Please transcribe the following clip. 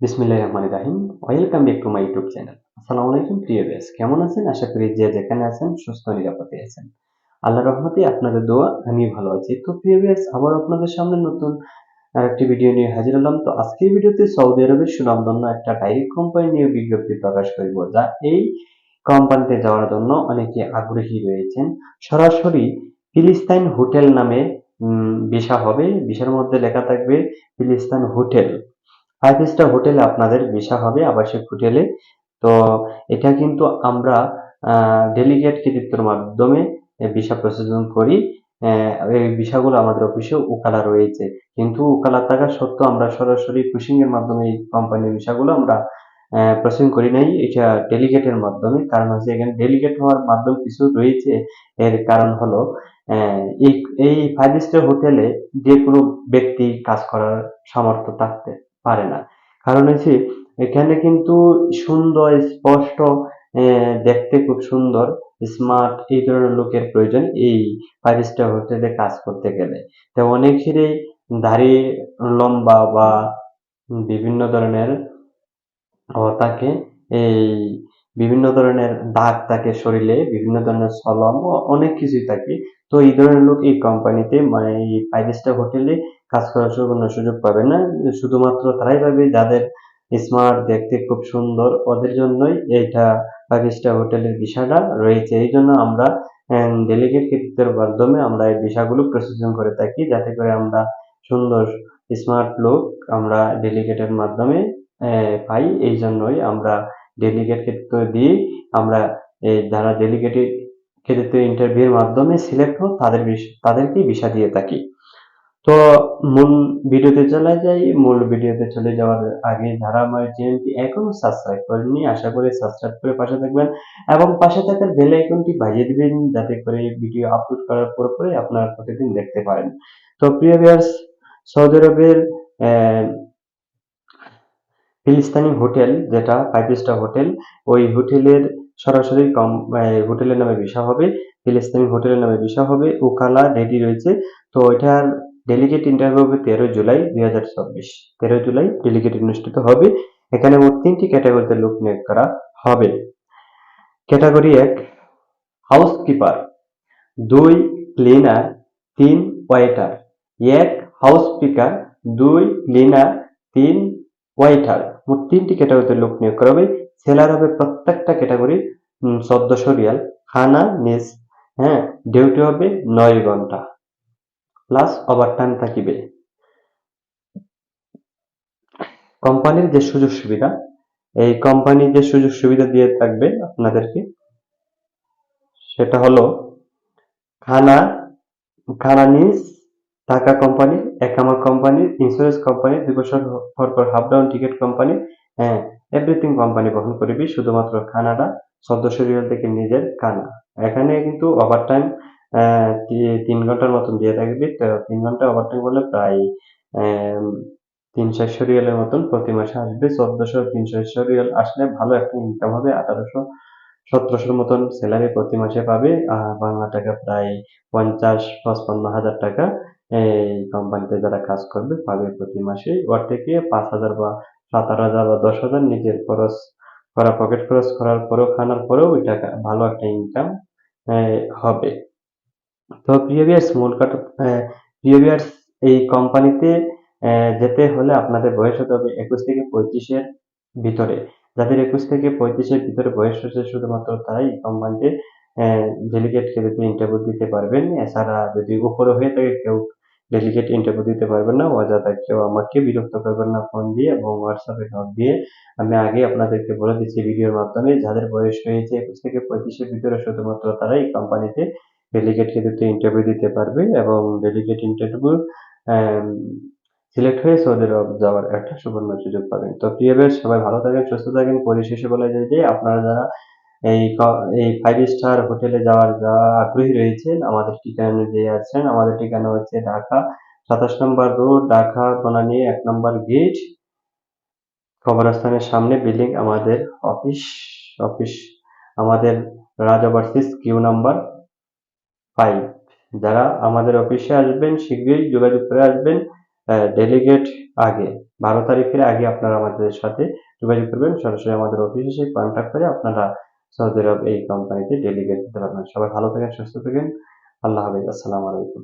বিসমিল্লাহ রহমান রাহিম। Welcome back to my YouTube channel. আসসালামু আলাইকুম, প্রিয় বেস কেমন আছেন? আশা করি যে যেখানে আছেন, সুস্থ নিরাপদে আছেন। আল্লাহ রহমতে আপনাদের দোয়া আমি ভালো আছি। তো প্রিয় বেস আবার আপনাদের সামনে নতুন আরেকটি ভিডিও নিয়ে হাজির হলাম। তো আজকের ভিডিওতে সৌদি আরবের সুনামধন্য একটা ডাইরেক্ট কোম্পানি নিয়ে বিজ্ঞপ্তি প্রকাশ করব, যা এই কোম্পানিতে যাওয়ার জন্য অনেকে আগ্রহী রয়েছেন। সরাসরি ফিলিস্তাইন হোটেল নামে ভিসা হবে। ভিসার মধ্যে লেখা থাকবে ফিলিস্তাইন হোটেল। ফাইভ স্টার হোটেলে আপনাদের ভিসা হবে, আবাসিক হোটেলে তো এটা কিন্তু আমরা ডেলিগেট কৃতিত্বের মাধ্যমে ভিসা প্রসেসিং করি। এই ভিসাগুলো আমাদের অফিসে উকালা রয়েছে। কিন্তু উকালা থাকা সত্ত্বেও আমরা সরাসরি পুশিং এর মাধ্যমে এই কোম্পানির ভিসাগুলো আমরা প্রসেসিং করি নাই। এটা ডেলিগেটের মাধ্যমে। কারণ হচ্ছে এখানে ডেলিগেট হওয়ার মাধ্যম কিছু রয়েছে। এর কারণ হলো এই এই ফাইভ স্টার হোটেলে যে কোনো ব্যক্তি কাজ করার সামর্থ্য থাকতে। পারে না। কারণ হচ্ছে, এখানে কিন্তু সুন্দর, স্পষ্ট দেখতে খুব সুন্দর স্মার্ট এই ধরনের লোকের প্রয়োজন এই ফাইভ স্টার হোটেলে কাজ করতে গেলে। তো অনেকেরই দাড়ি লম্বা বা বিভিন্ন ধরনের তাকে এই বিভিন্ন ধরনের দাগ থাকে শরীরে, বিভিন্ন ধরনের সলম, অনেক কিছুই থাকে। তো এই ধরনের লোক এই কোম্পানিতে মানে এই ফাইভ স্টার হোটেলে কাজ করার কোনো সুযোগ পাবে না। শুধুমাত্র তারাই পাবে যাদের স্মার্ট দেখতে খুব সুন্দর। ওদের জন্যই এইটা ফাইভ স্টার হোটেলের বিষয়টা রয়েছে। এই জন্য আমরা ডেলিগেট কৃতিত্বের মাধ্যমে আমরা এই বিষয়গুলো প্রসেসিং করে থাকি। যাতে করে আমরা সুন্দর স্মার্ট লোক আমরা ডেলিগেটের মাধ্যমে পাই। এই জন্যই আমরা ডেলিগেট ক্ষেত্র দিয়ে আমরা এই যারা ডেলিগেটের ক্ষেত্রে ইন্টারভিউর মাধ্যমে সিলেক্ট হোক তাদের তাদেরকেই ভিসা দিয়ে থাকি। তো মূল ভিডিওতে চলে যাই। মূল ভিডিওতে চলে যাওয়ার আগে যারা আমার চ্যানেলটি এখনও সাবস্ক্রাইব করেননি, আশা করি সাবস্ক্রাইব করে পাশে থাকবেন এবং পাশে থাকার বেল আইকনটি বাজিয়ে দিবেন যাতে করে ভিডিও আপলোড করার পর পরে আপনারা প্রতিদিন দেখতে পারেন। তো প্রিয় ভিউয়ার্স সৌদি আরবের ফিলিস্তানি হোটেল যেটা ফাইভ স্টার হোটেল, ওই হোটেলের সরাসরি কম হোটেলের নামে ভিসা হবে, ফিলিস্তিনি হোটেলের নামে ভিসা হবে ওকালা রেডি রয়েছে। তো ওইটার ডেলিগেট ইন্টারভিউ হবে তেরো জুলাই দুই হাজার চব্বিশ তেরো জুলাই ডেলিগেট অনুষ্ঠিত হবে। এখানে মোট তিনটি ক্যাটাগরিতে লোক নিয়োগ করা হবে। ক্যাটাগরি এক হাউসকিপার দুই ক্লিনার তিন ওয়েটার এক হাউস পিকার দুই ক্লিনার তিন ওয়েটার মোট তিনটি ক্যাটাগরিতে লোক নিয়োগ করা হবে। সেলার হবে প্রত্যেকটা ক্যাটাগরি চোদ্দশো রিয়াল খানা মেস হ্যাঁ ডিউটি হবে নয় ঘণ্টা। প্লাস ওভারটাইম থাকিবে। কোম্পানির যে সুযোগ সুবিধা, এই কোম্পানি যে সুযোগ সুবিধা দিয়ে থাকবে আপনাদেরকে, সেটা হলো খানা খানা নিজ টাকা কোম্পানি, একামা কোম্পানি ইন্স্যুরেন্স কোম্পানি, দুই বছর পর পর হাফ ডাউন টিকিট কোম্পানি হ্যাঁ এভরিথিং কোম্পানি বহন করবি, শুধুমাত্র খানাটা চোদ্দশো রিয়াল থেকে নিজের খানা। এখানে কিন্তু ওভার টাইম তিন ঘণ্টার মতন দিয়ে থাকবে। তো তিন ঘণ্টা ওভার টাইম করলে প্রায় তিন চারশো রিয়ালের মতন প্রতি মাসে আসবে। চোদ্দশো, তিনশো, চারশো রিয়াল আসলে ভালো একটা ইনকাম হবে। আঠারোশো, সতেরোশোর মতন স্যালারি প্রতি মাসে পাবে। আর বাংলা টাকা প্রায় পঞ্চাশ, পঁচপান্ন হাজার টাকা এই কোম্পানিতে যারা কাজ করবে পাবে প্রতি মাসে ওর থেকে পাঁচ হাজার বা সাতার হাজার বা দশ হাজার নিজের খরচ, করা পকেট খরচ করার পরেও, খানার পরেও ওই টাকা, ভালো একটা ইনকাম হবে। তো প্রিভিয়াস মূল কাট প্রিভিয়াস এই কোম্পানিতে যেতে হলে আপনাদের বয়স হতে হবে একুশ থেকে পঁয়ত্রিশের ভিতরে। যাদের একুশ থেকে পঁয়ত্রিশের ভিতরে বয়স হচ্ছে শুধুমাত্র তারাই কোম্পানিতে ডেলিগেট ক্ষেত্রে ইন্টারভিউ দিতে পারবেন, এছাড়া যদি উপরে হয়ে থাকে কেউ ডেলিগেট ইন্টারভিউ দিতে পারবেন না, অযথা কেউ আমাকে বিরক্ত করবেন না ফোন দিয়ে এবং হোয়াটসঅ্যাপে নক দিয়ে আমি আগে আপনাদেরকে বলে দিচ্ছি ভিডিওর মাধ্যমে, যাদের বয়স হয়েছে একুশ থেকে পঁয়ত্রিশের ভিতরে শুধুমাত্র তারাই কোম্পানিতে ডেলিগেট ক্ষেত্রে ইন্টারভিউ দিতে পারবে এবং ডেলিগেট ইন্টারভিউ সিলেক্ট হয়ে সৌদি আরব যাওয়ার একটা সুবর্ণ সুযোগ পাবেন। তো প্রিয় বেশ সবাই ভালো থাকেন, সুস্থ থাকেন। পরিশেষে বলা যায় যে, আপনারা যারা এই এই ফাইভ স্টার হোটেলে যাওয়ার যা আগ্রহী রয়েছেন, আমাদের ঠিকানা অনুযায়ী আছেন, আমাদের ঠিকানা হচ্ছে ঢাকা সাতাশ নম্বর রোড, ঢাকা বনানী এক নম্বর গেট কবরস্থানের সামনে বিল্ডিং আমাদের অফিস অফিস আমাদের Raj overseas Q number five যারা আমাদের অফিসে আসবেন, শীঘ্রই যোগাযোগ করে আসবেন ডেলিগেট আগে, বারো তারিখের আগে আপনারা আমাদের সাথে যোগাযোগ করবেন। সরাসরি আমাদের অফিসে সেই কন্ট্যাক্ট করে আপনারা সৌদি আরব এই কোম্পানিতে ডেলিগেট দিতে পারবেন। সবাই ভালো থাকেন, সুস্থ থাকেন। আল্লাহ হাফিজ। আসসালামু আলাইকুম।